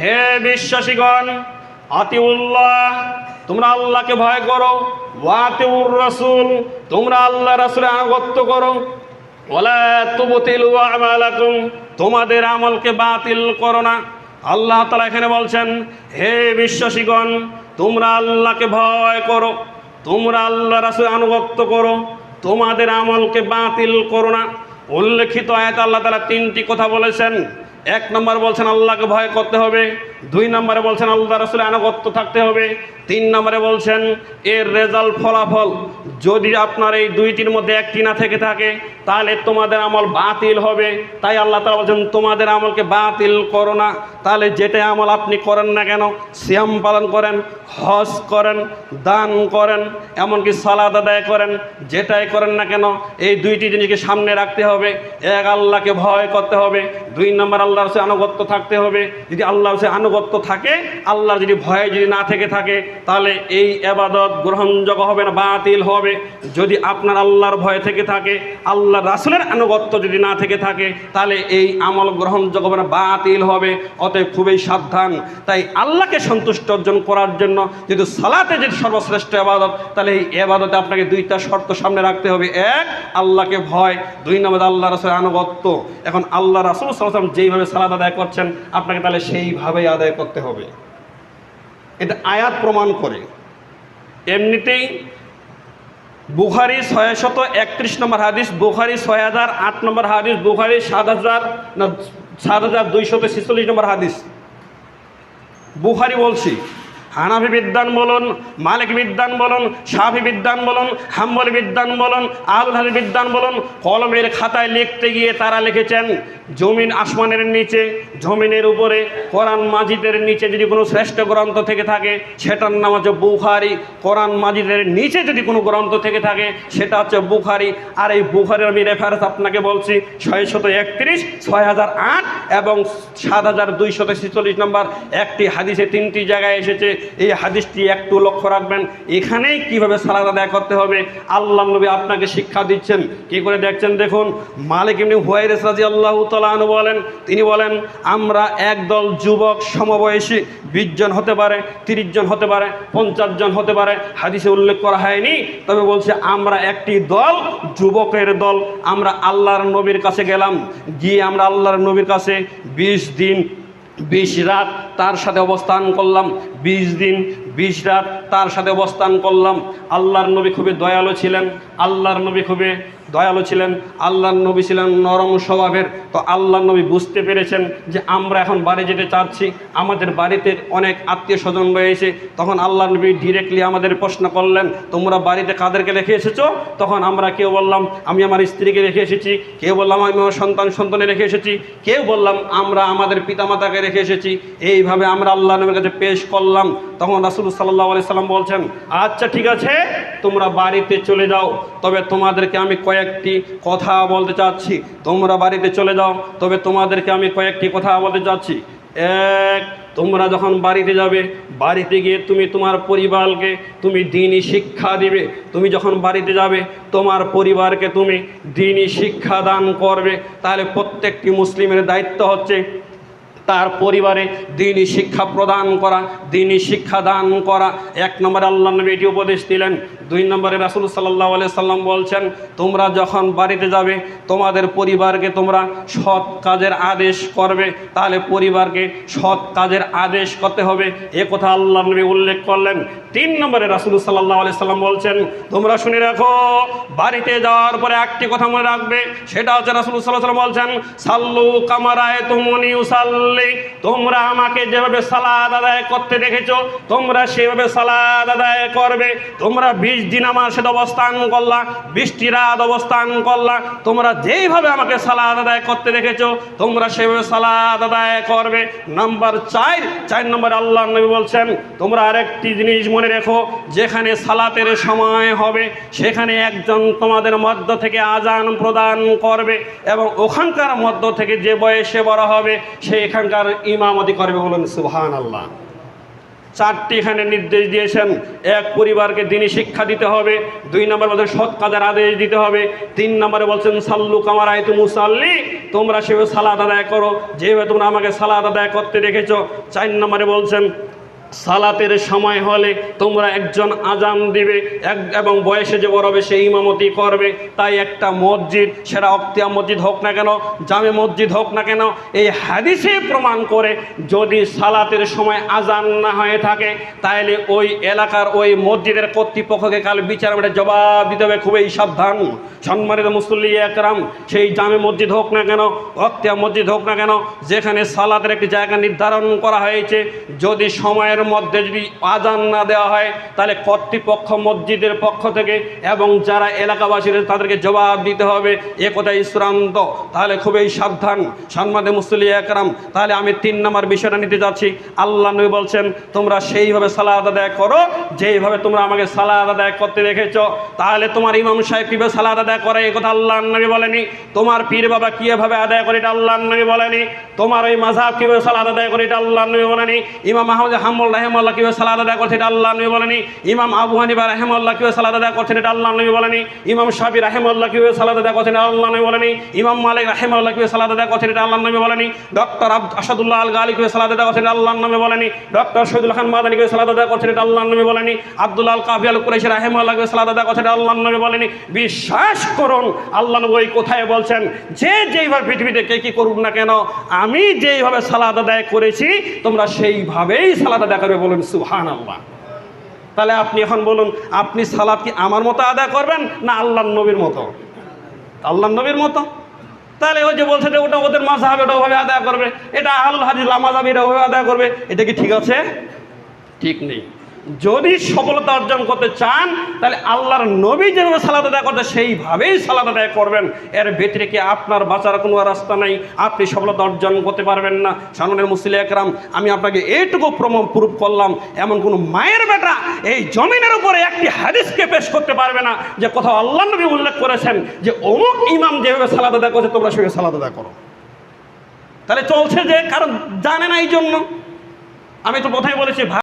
হে বিশ্বাসীগণ, আতিউল্লাহ, তোমরা আল্লাহকে ভয় করো। ওয়াতিউর রাসূল, তোমরা আল্লাহ রাসূলের আনুগত্য করো। ওয়ালা তুবতিলু আমালাকুম, তোমাদের আমলকে বাতিল করো না। আল্লাহ তালা এখানে বলছেন, হে বিশ্বাসীগণ, তোমরা আল্লাহকে ভয় করো। তোমরা আল্লাহ রাসূলের আনুগত্য করো। তোমাদের আমলকে বাতিল করো না। উল্লেখিত আয়াত আল্লাহ তাআলা তিনটি কথা বলেছেন। এক নম্বর বলছেন আল্লাহকে ভয় করতে হবে। দুই নম্বরে বলছেন, আল্লাহ রসুলের আনুগত্য থাকতে হবে। তিন নম্বরে বলছেন, এর রেজাল্ট ফলাফল যদি আপনার এই দুইটির মধ্যে একটি না থেকে থাকে, তাহলে তোমাদের আমল বাতিল হবে। তাই আল্লাহ তালা বলছেন, তোমাদের আমলকে বাতিল করো না। তাহলে যেটাই আমল আপনি করেন না কেন, সিয়াম পালন করেন, হজ করেন, দান করেন, এমনকি সালাদ আদায় করেন, যেটাই করেন না কেন, এই দুইটি জিনিসকে সামনে রাখতে হবে। এক, আল্লাহকে ভয় করতে হবে। দুই, নম্বর আল্লাহর সে আনুগত্য থাকতে হবে। যদি আল্লাহ সে আনুগত্য থাকে, আল্লাহর যদি ভয়ে যদি না থেকে থাকে, তাহলে এই এবাদত গ্রহণযোগ্য হবে না, বাতিল হবে। যদি আপনার আল্লাহর ভয় থেকে থাকে, আল্লাহ রাসুলের আনুগত্য যদি না থেকে থাকে, তাহলে এই আমল গ্রহণযোগ্য হবে না, বাতিল হবে। অতএব খুবই সাবধান। তাই আল্লাহকে সন্তুষ্ট অর্জন করার জন্য যদি সালাতে যদি সর্বশ্রেষ্ঠ এবাদত, তাহলে এই এবাদতে আপনাকে দুইটা শর্ত সামনে রাখতে হবে। এক, আল্লাহকে ভয়। দুই নম্বর আল্লাহ রাসুলের আনুগত্য। এখন আল্লাহ রাসুল সাল্লাম যেইভাবে সালাদ আদায় করছেন, আপনাকে তাহলে সেইভাবেই আদায় করতে হবে। এটা আয়াত প্রমাণ করে। এমনিতেই বুখারি ছয় শত একত্রিশ নম্বর হাদিস, বুখারি ছয় হাজার আট নম্বর হাদিস, বুখারি সাত হাজার না, সাত হাজার দুইশত ছেচল্লিশ নম্বর হাদিস। বুহারি বলছি হানাফি বিদ্যান বলুন, মালিক বিদ্যান বলুন, সাফি বিদ্যান বলুন, হাম্বল বিদ্যান বলুন, আলহারি বিদ্যান বলুন, কলমের খাতায় লিখতে গিয়ে তারা লিখেছেন, জমিন আসমানের নিচে, জমিনের উপরে, কোরআন মাজিদের নিচে যদি কোনো শ্রেষ্ঠ গ্রন্থ থেকে থাকে, সেটার নাম হচ্ছে বুখারি। কোরআন মাজিদের নিচে যদি কোনো গ্রন্থ থেকে থাকে, সেটা হচ্ছে বুখারি। আর এই বুখারির আমি রেফারেন্স আপনাকে বলছি ছয় শত একত্রিশ ছয় হাজার আট এবং সাত হাজার দুইশত ছেচল্লিশ নম্বর একটি হাদিসে তিনটি জায়গায় এসেছে এই হাদিসটি একটু লক্ষ্য রাখবেন। এখানেই কীভাবে সালাদ আদায় করতে হবে, আল্লাহ নবী আপনাকে শিক্ষা দিচ্ছেন। কি করে দেখছেন দেখুন? মালিক এমনি হুয়াইরেস রাজি আল্লাহ তালু বলেন, তিনি বলেন, আমরা একদল যুবক সমবয়সী, বিশ জন হতে পারে, তিরিশ জন হতে পারে, পঞ্চাশ জন হতে পারে। হাদিসে উল্লেখ করা হয়নি, তবে বলছে, আমরা একটি দল, যুবকের দল, আমরা আল্লাহর নবীর কাছে গেলাম। গিয়ে আমরা আল্লাহর নবীর কাছে বিশ দিন বিশ রাত তার সাথে অবস্থান করলাম, বিশ দিন, বিশ রাত তার সাথে অবস্থান করলাম। আল্লাহর নবী খুবই দয়ালু ছিলেন, আল্লাহর নবী খুবই দয়ালু ছিলেন, আল্লাহর নবী ছিলেন নরম স্বভাবের। তো আল্লাহর নবী বুঝতে পেরেছেন যে আমরা এখন বাড়ি যেতে চাচ্ছি, আমাদের বাড়িতে অনেক আত্মীয় স্বজন রয়েছে। তখন আল্লাহ নবী ডিরেক্টলি আমাদের প্রশ্ন করলেন, তোমরা বাড়িতে কাদেরকে রেখে এসেছ? তখন আমরা কেউ বললাম, আমি আমার স্ত্রীকে রেখে এসেছি। কেউ বললাম, আমি আমার সন্তান সন্তানে রেখে এসেছি। কেউ বললাম, আমরা আমাদের পিতামাতাকে রেখে এসেছি। এইভাবে আমরা আল্লাহ নবীর কাছে পেশ করলাম। তখন রাসুল সাল্লাহ আলি সাল্লাম বলছেন আচ্ছা ঠিক আছে। তোমরা বাড়িতে চলে যাও। তবে তোমাদেরকে আমি কয়েকটি কথা বলতে চাচ্ছি। তোমরা বাড়িতে চলে যাও, তবে তোমাদেরকে আমি কয়েকটি কথা বলতে চাচ্ছি। এক, তোমরা যখন বাড়িতে যাবে, বাড়িতে গিয়ে তুমি তোমার পরিবারকে, তুমি দিনই শিক্ষা দিবে। তুমি যখন বাড়িতে যাবে, তোমার পরিবারকে তুমি দিনই শিক্ষা দান করবে। তাহলে প্রত্যেকটি মুসলিমের দায়িত্ব হচ্ছে তার পরিবারে দিনই শিক্ষা প্রদান করা দিনই শিক্ষা দান করা। এক নম্বরে আল্লাহ নবী এটি উপদেশ দিলেন। দুই নম্বরে রাসুল সাল্লাহ আলিয়া সাল্লাম বলছেন, তোমরা যখন বাড়িতে যাবে, তোমাদের পরিবারকে তোমরা সৎ কাজের আদেশ করবে। তাহলে পরিবারকে সৎ কাজের আদেশ করতে হবে। এ কথা আল্লাহ নবী উল্লেখ করলেন। তিন নম্বরে রাসুল সাল্লাহ আলিয়া সাল্লাম বলছেন, তোমরা শুনে রাখো, বাড়িতে যাওয়ার পরে একটি কথা মনে রাখবে, সেটা হচ্ছে রাসুল সাল্লাহ সাল্লাম বলছেন, সাল্লু কামারায় তুমনি উসাল্লি। তোমরা আমাকে যেভাবে সালাদ আদায় করতে দেখেছ, তোমরা সেভাবে সালাদ আদায় করবে। তোমরা বিশ দিন আমার সাথে অবস্থান করলা, বৃষ্টি রাত অবস্থান করলা। তোমরা যেইভাবে আমাকে সালাদ আদায় করতে দেখেছ, তোমরা সেভাবে সালাদ আদায় করবে। নাম্বার চার চার নম্বর আল্লাহ নবী বলছেন, তোমরা আরেকটি জিনিস মনে রেখো, যেখানে সালাতের সময় হবে, সেখানে একজন তোমাদের মধ্য থেকে আজান প্রদান করবে এবং ওখানকার মধ্য থেকে যে বয়সে বড় হবে, সে এখানকার ইমামতি করবে বলুন সুহান আল্লাহ চারটি এখানে নির্দেশ দিয়েছেন। এক, পরিবারকে দিনই শিক্ষা দিতে হবে। দুই, নম্বর বলছেন, সৎ কাজের আদেশ দিতে হবে। তিন, নম্বরে বলছেন, সাল্লু কামার আয়তু মুসাল্লি। তোমরা সেভাবে সালাদ আদায় করো। যেভাবে তোমরা আমাকে সালাদ আদায় করতে দেখেছ। চার, নম্বরে বলছেন সালাতের সময় হলে তোমরা একজন আজান দিবে, এক এবং বয়সে যে বড় হবে সে ইমামতি করবে। তাই একটা মসজিদ সেটা অক্তিয়া মসজিদ হোক না কেন, জামে মসজিদ হোক না কেন, এই হাদিসে প্রমাণ করে যদি সালাতের সময় আজান না হয়ে থাকে তাহলে ওই এলাকার ওই মসজিদের কর্তৃপক্ষকে কাল বিচার করে জবাব দিতে হবে। খুবই সাবধান। সম্মানিত মুসল্লি একরাম, সেই জামে মসজিদ হোক না কেন, অক্তিয়া মসজিদ হোক না কেন, যেখানে সালাতের একটি জায়গা নির্ধারণ করা হয়েছে, যদি সময়ের মধ্যে যদি আজান না দেওয়া হয়, তাহলে কর্তৃপক্ষ মসজিদের পক্ষ থেকে এবং যারা এলাকাবাসীর তাদেরকে জবাব দিতে হবে। এ কথাই চূড়ান্ত। তাহলে খুবই সাবধান। সম্মানে মুসলি একরাম, তাহলে আমি তিন নম্বর বিষয়টা নিতে যাচ্ছি। আল্লাহ নবী বলছেন, তোমরা সেইভাবে সালাদ আদায় করো, যেইভাবে তোমরা আমাকে সালাদ আদায় করতে দেখেছ, তাহলে তোমার ইমাম সাহেব কীভাবে সালাদ আদায় করে? এই কথা আল্লাহ নবী বলেনি। তোমার পীর বাবা কীভাবে আদায় করে এটা আল্লাহ নবী বলেনি। তোমার ওই মাঝাব কীভাবে সালাদ আদায় করে এটা আল্লাহ নবী বলেনি। ইমাম আহমদ হাম্মুল রাহেমাল্লাহ সালাদ আদায় এটা আল্লাহ নবী বলেনি। ইমাম আবু হানিবা সালাদ আদায় করছেন এটা আল্লাহ নবী বলেনি। ইমাম সালাদ আদায় করছেন আল্লাহ নবী বলেনি। ইমাম মালিক সালাদ আদায় করছেন এটা আল্লাহ নবী বলেনি। ডক্টর আব্দ আসাদুল্লাহ আল গালি সালাদ আদায় করছেন আল্লাহ নবী বলেনি। ডক্টর শহীদুল খান মাদানি সালাদ আদায় করছেন এটা আল্লাহ নবী বলেনি। আব্দুল্লাহ আল কীভাবে সালাদ আদায় করছেন আল্লাহ নবী বলেনি। বিশ্বাস করুন, আল্লাহ নবী কোথায় বলছেন? যে যেইভাবে পৃথিবীতে কে কী করুক না কেন, আমি যেইভাবে সালাদ আদায় করেছি, তোমরা সেইভাবেই সালাদ আদায় করবে বলুন সুহান আল্লাহ তাহলে আপনি এখন বলুন, আপনি সালাদ কি আমার মতো আদায় করবেন না আল্লাহ নবীর মতো? আল্লাহ নবীর মতো? তাহলে ওই যে বলছে ওটা ওদের মাঝাব এটা ওভাবে আদায় করবে। এটা আল হাদিস লামাজাব, এটা ওভাবে আদায় করবে। এটা কি ঠিক আছে? ঠিক নেই। যদি সফলতা অর্জন করতে চান, তাহলে আল্লাহর নবী যেভাবে সালাদ আদায় করতে সেইভাবেই সালাদ আদায় করবেন। এর ভেতরে কি আপনার বাঁচার কোনো রাস্তা নেই? আপনি সফলতা অর্জন করতে পারবেন না। সামনের মুসলিম একরাম, আমি আপনাকে এইটুকু প্রমাণ প্রুফ করলাম। এমন কোনো মায়ের বেটা এই জমিনের উপরে একটি হাদিসকে পেশ করতে পারবে না, যে কোথাও আল্লাহ নবী উল্লেখ করেছেন যে অমুক ইমাম যেভাবে সালাদ আদায় করছে, তোমরা সেভাবে সালাদ আদায় করো। তাহলে চলছে যে, কারণ জানে না এই জন্য আমি তো কোথায় বলেছি